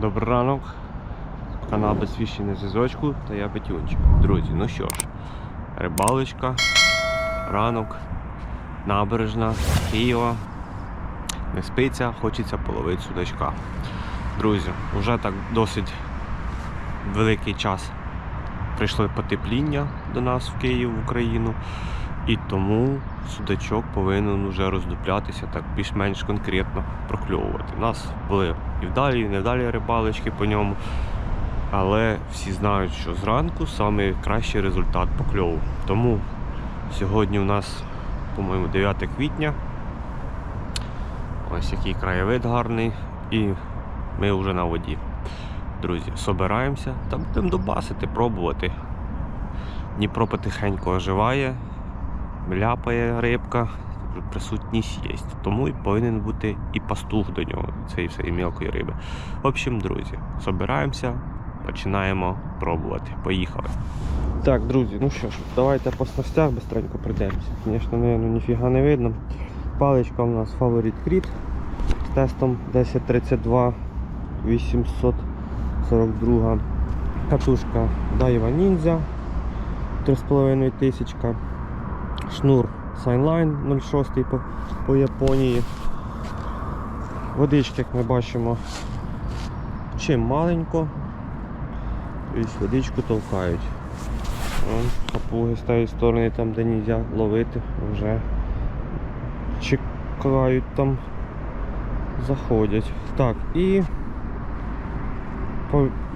Добрий ранок. Канал Безсвіщий на зв'язочку та я Петюнчик. Друзі, ну що ж, рибалочка, ранок, набережна, Києва. Не спиться, хочеться половити судачка. Друзі, вже так досить великий час прийшло потепління до нас в Київ, в Україну. І тому судачок повинен вже роздуплятися так більш-менш конкретно прокльовувати. У нас були і вдалі, і невдалі рибалочки по ньому. Але всі знають, що зранку найкращий результат покльову. Тому сьогодні у нас, по-моєму, 9 квітня. Ось який краєвид гарний. І ми вже на воді. Друзі, собираємося та будемо добасити, пробувати. Дніпро потихеньку оживає, ляпає рибка, присутність є. Тому і повинен бути і пастух до нього, цієї всієї мілкої риби. В общем, друзі, собираємося, починаємо пробувати. Поїхали. Так, друзі, ну що ж, давайте по снастях быстренько пройдемося. Звісно, наверное, ніфіга не видно. Паличка у нас Favorite Crit з тестом 1032 842. Катушка Daiwa Ninja 3,5 тисячка. Шнур Signline 06 по, по Японії. Водички, як ми бачимо, чим маленько. Тобто водичку толкають. Вон, Папуги з тієї сторони, там де нельзя ловити, вже чекають там, заходять. Так, і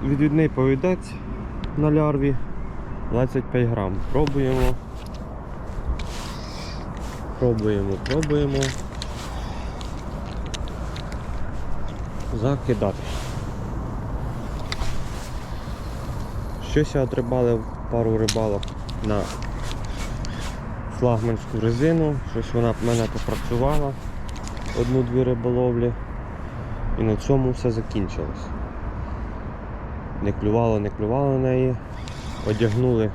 відвідний повідець на лярві 25 грам. Пробуємо. Пробуємо, пробуємо. Закидати. Щось я отрибалив пару рибалок на флагманську резину, щось вона в мене попрацювала одну-дві риболовлі. І на цьому все закінчилось. Не клювало, не клювало на неї. Одягнули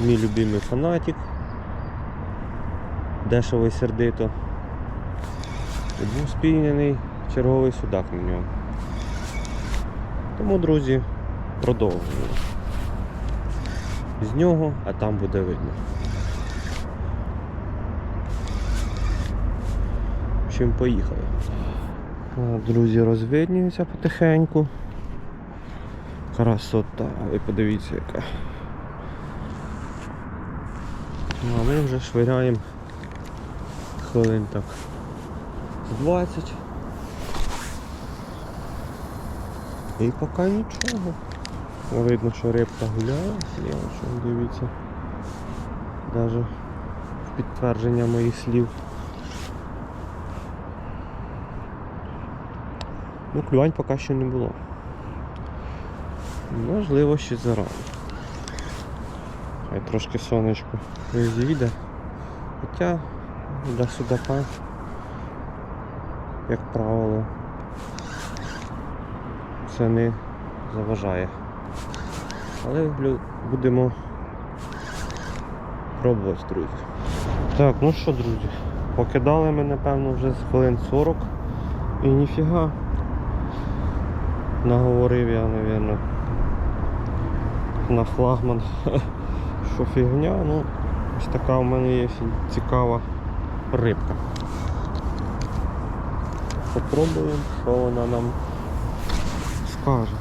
мій любимий фанатик. Дешево і сердито. І був спійняний черговий судак на ньому. Тому, друзі, продовжуємо. З нього, а там буде видно. Чим поїхали. Друзі, розвиднюються потихеньку. Красота, ви подивіться яка. Ну, А ми вже швиряємо хвилин так 20. І поки нічого. Видно, що рибка гуляє, сліва, що дивіться. Даже в підтвердження моїх слів. Ну, клювань поки що не було. Можливо, ще зарано. Хай трошки сонечко зійде. Хоча для судака, як правило, це не заважає. Але будемо пробувати, друзі. Так, ну що, друзі, покидали ми, напевно, вже з хвилин 40 і ніфіга. Наговорив я, напевно, на флагман, що фігня, ну ось така в мене є цікава рибка. Попробуємо, що вона нам скаже.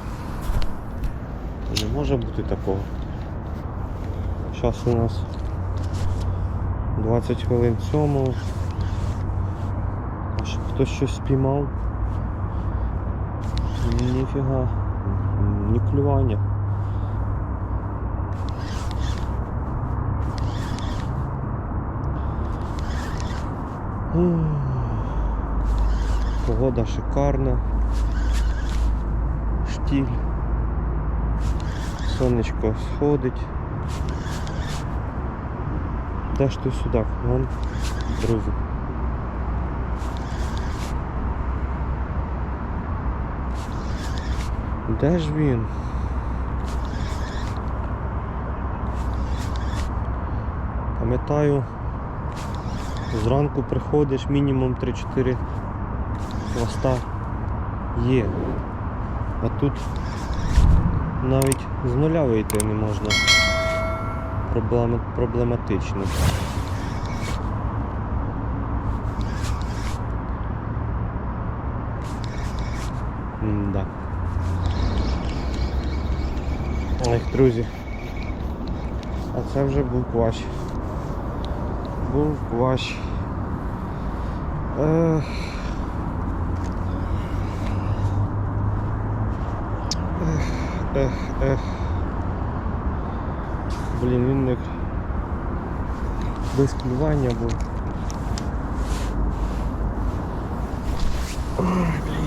Не може бути такого. Зараз у нас 20 хвилин сьомого. А щоб хтось щось спіймав. Ніфіга. Ні клювання. Погода шикарна. Штіль. Сонечко сходить. Де ж той судак? Вон, друзі. Де ж він? Пам'ятаю, зранку приходиш мінімум 3-4 хвоста є. А тут навіть з нуля вийти не можна. Проблема- проблематично. Да. Ой, друзі. А це вже був квач. Був квач. Ех. Ех, ех, ех. Блін, він не без клювання був. Блін.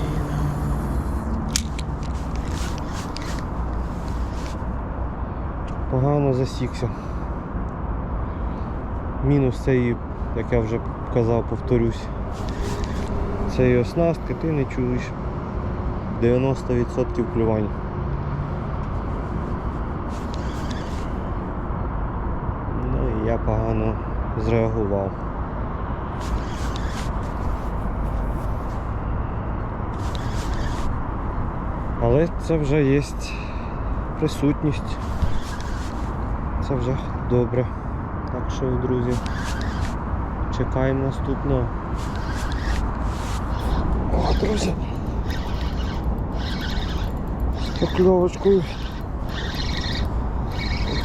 Погано засікся. Мінус цієї, як я вже казав, повторюсь. Цієї оснастки ти не чуєш 90% клювань. Ну і я погано зреагував. Але це вже є присутність. Це вже добре. Що, друзі, чекаємо наступного. О, друзі. Покльовочкою.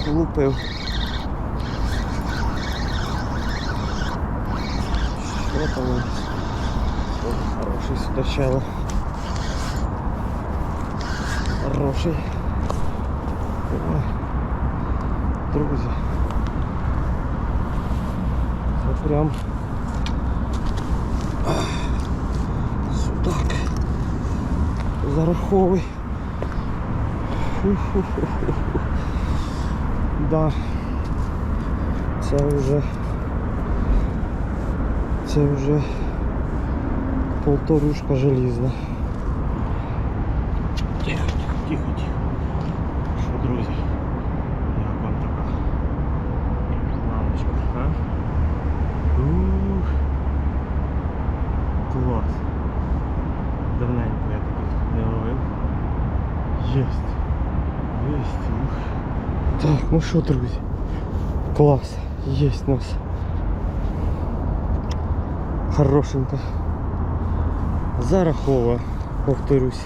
Лупив. Що там? Хороший судачало. Хороший. Друзі. Прям судак. Зараховий. Фу-фу-фу-фу. Да. Це вже це вже полторушка желізна. Клас. Давненько я таких не ловив. Єсть. Єсть. Ух. Так, ну що, друзі? Клас. Єсть нас. Хорошенько. Зарахова, повторюсь.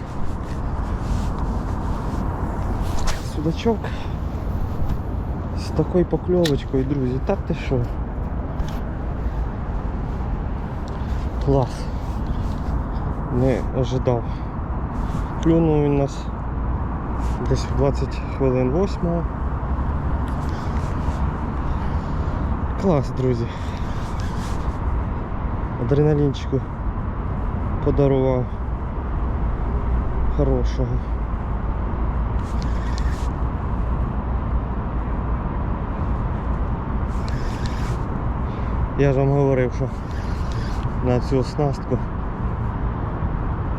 Судачок з такою покльовочкою, друзі. Так ти що? Клас. Не ожидав. Клюнув він нас десь в 20 хвилин 8. Клас, друзі. Адреналінчику подарував хорошого. Я ж вам говорив, що на цю оснастку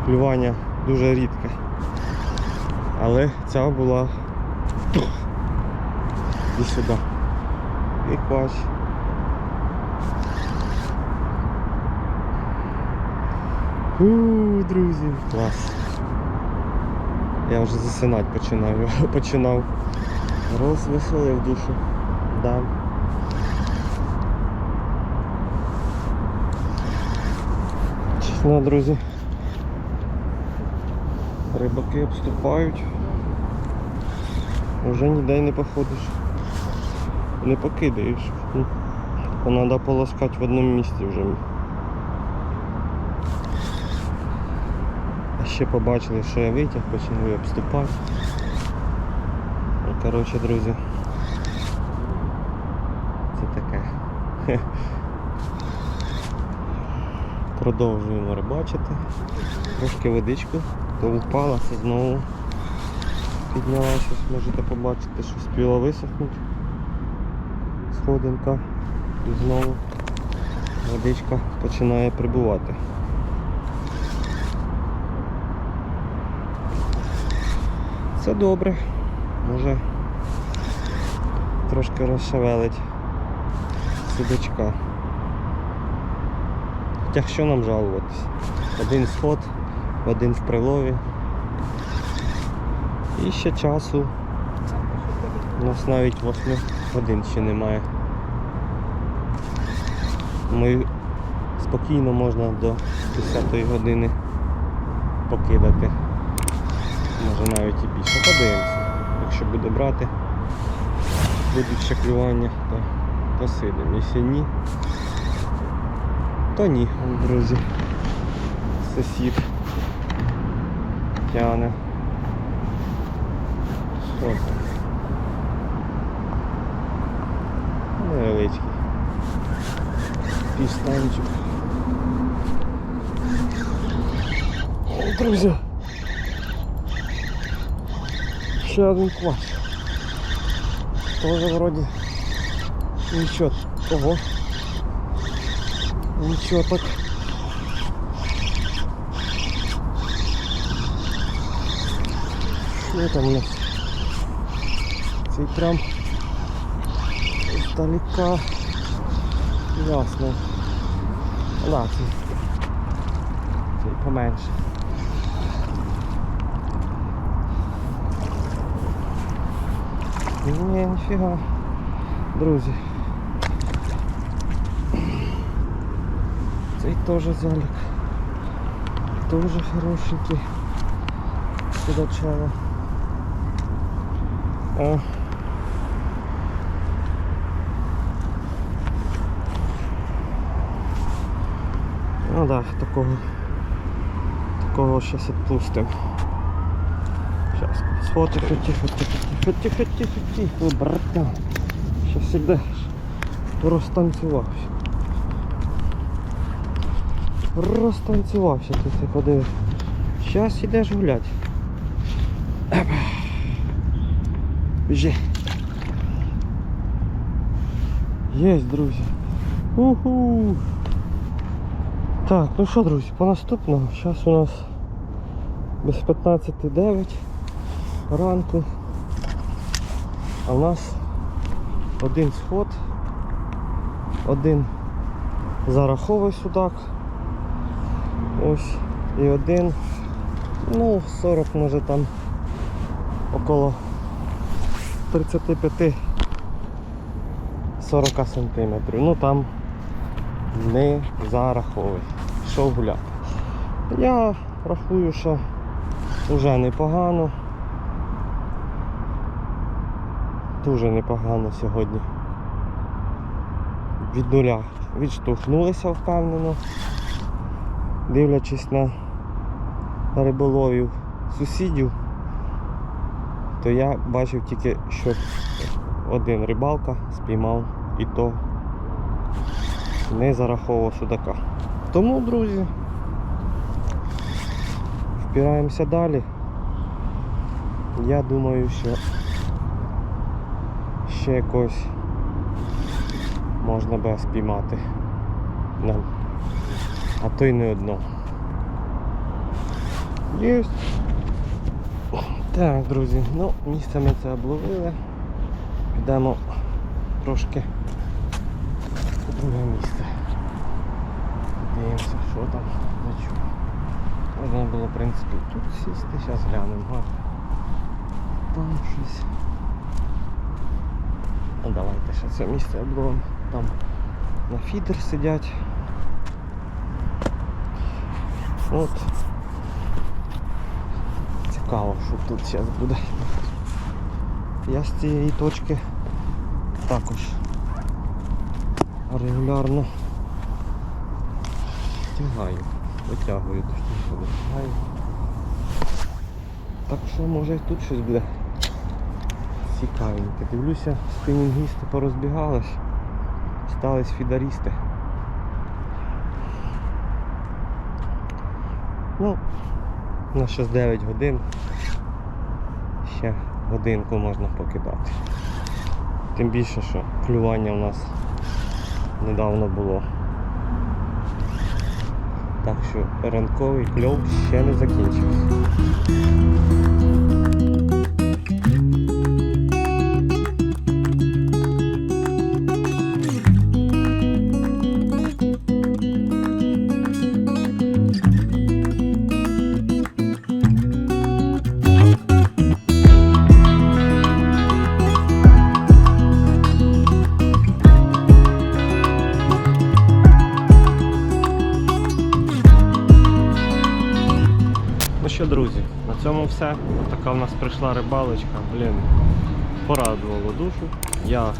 клювання дуже рідке. Але ця була і сюди. І квач. У, друзі, клас. Я вже засинати починаю. починав. Розвеселив душу. Да. Чесно, друзі. Рибаки обступають. Уже ніде не походиш. Не покидаєш. Треба полоскати в одному місці вже. А ще побачили, що я витяг, почали обступати. Ну, коротше, друзі. Це таке. Продовжуємо рибачити. Трошки водичку, то впала, це знову піднялася. Можете побачити, що спіла висохнути. Сходинка. І знову водичка починає прибувати. Це добре. Може трошки розшевелить судачка. Хоча що нам жалуватись? Один сход, один в прилові. І ще часу. У нас навіть 8 годин ще немає. Ми спокійно можна до 10 години покидати. Може навіть і більше. Подивимося. Якщо буде брати, будуть ще клювання, то посидимо. Якщо ні, то ні, друзі. Сусід тяне. Що там? Невеличкий. Пістанчик. О, Друзі. Ще один квас. Тоже вроде нічого. Ого. Нічого так. Що там у? Цей прям здалека. Ясно. Да, цей. Поменше. Ні, ніфіга. Друзі. Цей теж залік. Тоже хорошенький. Судачало. О. Ну да, такого. Такого сейчас отпустим. Сейчас. Сфо, тихо, тихо, тихо, тихо, тихо, тихо, тихо, братан. Сейчас ідеш. Розтанцювався. Розтанцювався ти ти подиви. Зараз ідеш гулять. Біжи. Єсть, друзі. Уху. Так, ну що, друзі, по наступному. Зараз у нас без 15.09 ранку. А у нас один сход, один зараховий судак. Ось і один. Ну, 40 може там около 35 40 сантиметрів. Ну там не зараховий. Пішов гуляти. Я рахую, що вже непогано. Дуже непогано сьогодні. Від нуля відштовхнулися впевнено, дивлячись на риболовів сусідів, то я бачив тільки, що один рибалка спіймав і то не зараховував судака. Тому, друзі, впираємося далі. Я думаю, що ще якось можна би спіймати нам. А то й не одно. Є. Так, друзі, ну, місце ми це обловили. Підемо трошки в друге місце. Дивимося, що там, за чого. Можна було, в принципі, тут сісти, зараз глянемо. Там щось. Ну давайте ще це місце обловимо. Там на фідер сидять. От. Цікаво, що тут зараз буде. Я з цієї точки також регулярно тягаю, витягую точніше витягаю. Так що може і тут щось буде цікавеньке. Дивлюся, спінінгісти порозбігались, стались фідарісти. Ну, у нас ще 9 годин. Ще годинку можна покидати. Тим більше, що клювання у нас недавно було. Так що ранковий кльов ще не закінчився. Все. Така в нас прийшла рибалочка. Блін, порадувало душу. Я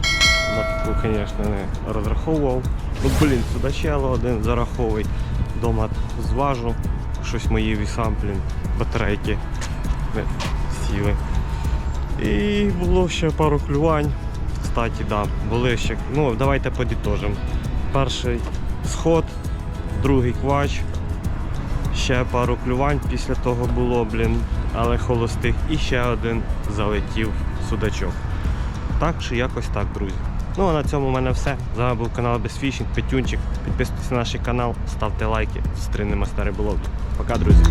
на таку, звісно, не розраховував. Ну, блін, судачело один зараховий. Дома зважу. Щось мої віса, блін, батарейки не сіли. І було ще пару клювань. Кстати, да, були ще. Ну, давайте подітожимо. Перший сход, другий квач, ще пару клювань після того було, блін, але холостих. І ще один залетів судачок. Так що якось так, друзі. Ну а на цьому в мене все. З вами був канал Безфішінг, Петюнчик. Підписуйтесь на наш канал, ставте лайки, зустрінемось на риболовлі. Пока, друзі.